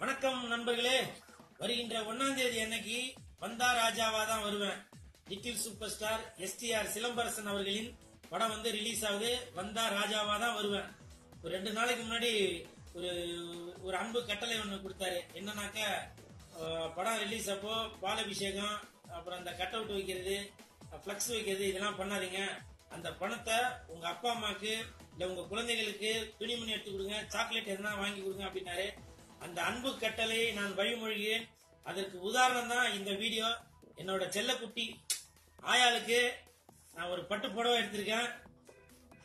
வணக்கம் நண்பர்களே. வருகின்ற ஒன்னாம் தேதி அன்னைக்கு வந்தா ராஜாவா தான் வருவேன். Little super star STR Silambarasan அவர்களின் படம் வந்து ரிலீஸ் ஆகுது. வந்தா ராஜாவா தான் வருவேன். ஒரு ரெண்டு நாளைக்கு முன்னாடி ஒரு ஒரு அன்பு கட்டளை ஒன்று கொடுத்தாரு. என்னன்னாக்க படம் ரிலீஸ் அப்போ பாலபிஷேகம் அப்புறம் அந்த கட் அவுட் வைக்கிறது ஃப்ளக்ஸ் வைக்கிறது இதெல்லாம் பண்ணாதீங்க. அந்த பணத்தை உங்க அப்பா அம்மாக்கு இல்ல உங்க குழந்தைகளுக்கு துணிமணி எடுத்து கொடுங்க சாக்லேட் எதனா வாங்கி கொடுங்க அப்படின்னாரு. அந்த அன்பு கட்டளையை நான் வழிமொழிகிறேன். அதற்கு உதாரணம் தான் இந்த வீடியோ. என்னோட செல்லக்குட்டி ஆயாளுக்கு நான் ஒரு பட்டு புடவை எடுத்திருக்கேன்.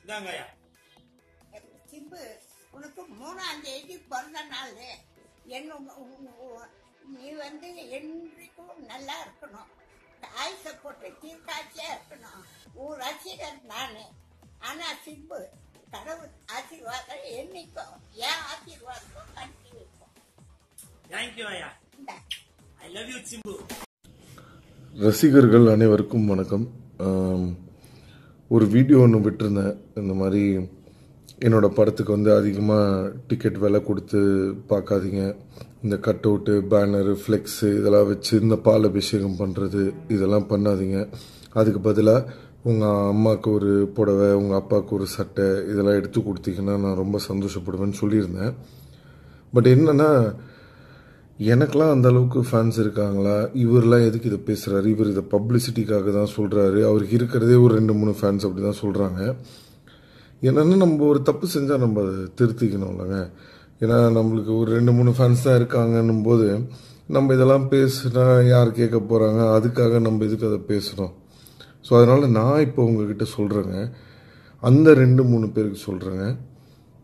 இதாங்க ஆயா. சிம்பு உனக்கு மூணாம் தேதி பிறந்த நாள். என்ன நீ வந்து என்றைக்கும் நல்லா இருக்கணும். தாய் சப்போர்ட்டு தீர்க்காட்சியா இருக்கணும். உன் ரசிகர் நானு. ஆனா சிம்பு கடவுள் ஆசீர்வாதம் என்னைக்கும் என் ஆசீர்வாதம் கட்டி தேங்க்யூ ஆயா இந்த ஐ லவ் யூ சிம்பு ரசிகர்கள் அனைவருக்கும் வணக்கம். ஒரு வீடியோ ஒன்று விட்டிருந்தேன். இந்த மாதிரி என்னோட படத்துக்கு வந்து அதிகமாக டிக்கெட் விலை கொடுத்து பார்க்காதீங்க. இந்த கட் அவுட்டு பேனரு ஃப்ளெக்ஸு இதெல்லாம் வச்சு இந்த பால் அபிஷேகம் பண்ணுறது இதெல்லாம் பண்ணாதீங்க. அதுக்கு பதிலாக உங்கள் அம்மாவுக்கு ஒரு புடவை உங்கள் அப்பாவுக்கு ஒரு சட்டை இதெல்லாம் எடுத்து கொடுத்தீங்கன்னா நான் ரொம்ப சந்தோஷப்படுவேன்னு சொல்லியிருந்தேன். பட் என்னன்னா எனக்கெலாம் அந்த அளவுக்கு ஃபேன்ஸ் இருக்காங்களா? இவர்லாம் எதுக்கு இதை பேசுகிறாரு இவர் இதை பப்ளிசிட்டிக்காக தான் சொல்கிறாரு அவருக்கு இருக்கிறதே ஒரு ரெண்டு மூணு ஃபேன்ஸ் அப்படி தான் சொல்கிறாங்க என்னென்னா நம்ம ஒரு தப்பு செஞ்சால் நம்ம அதை திருத்திக்கணும்லங்க ஏன்னா நம்மளுக்கு ஒரு ரெண்டு மூணு ஃபேன்ஸ் தான் இருக்காங்கன்னும் போது நம்ம இதெல்லாம் பேசுனா யார் கேட்க போகிறாங்க அதுக்காக நம்ம இதுக்கு அதை பேசுகிறோம் ஸோ அதனால் நான் இப்போ உங்ககிட்ட சொல்கிறேங்க அந்த ரெண்டு மூணு பேருக்கு சொல்கிறேங்க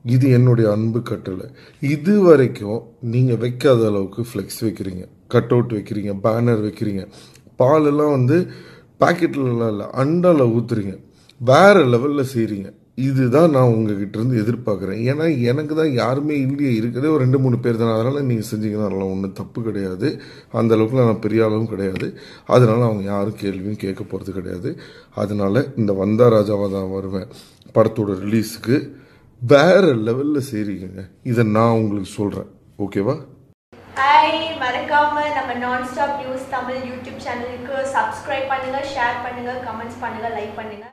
இது என்னுடைய அன்பு கட்டளை. இது வரைக்கும் நீங்கள் வைக்காத அளவுக்கு ஃப்ளெக்ஸ் வைக்கிறீங்க. கட் அவுட் வைக்கிறீங்க பேனர் வைக்கிறீங்க. பாலெல்லாம் வந்து பாக்கெட்லலாம் இல்லை அண்டால ஊத்துறீங்க. வேற லெவலில் செய்கிறீங்க இதுதான் நான் உங்ககிட்ட இருந்து எதிர்பார்க்குறேன். ஏன்னா எனக்கு தான் யாருமே இல்லையே இருக்கிறதே ஒரு ரெண்டு மூணு பேர் தானே. அதனால் நீங்கள் செஞ்சீங்கன்னா அதெல்லாம் ஒன்றும் தப்பு கிடையாது. அந்த அளவுக்கு நான் பெரிய அளவும் கிடையாது. அதனால அவங்க யாரும் கேள்வியும் கேட்க போகிறது கிடையாது. அதனால இந்த வந்தா ராஜாவா தான் வருவேன். படத்தோட ரிலீஸுக்கு வேற லெவல்ல செய்றீங்க இதை நான் உங்களுக்கு சொல்றேன். ஓகேவா ஹாய் மறக்காம நம்ம நான் ஸ்டாப் நியூஸ் தமிழ் யூடியூப் சேனலுக்கு சப்ஸ்கிரைப் பண்ணுங்க ஷேர் பண்ணுங்க கமெண்ட்ஸ் பண்ணுங்க லைக் பண்ணுங்க.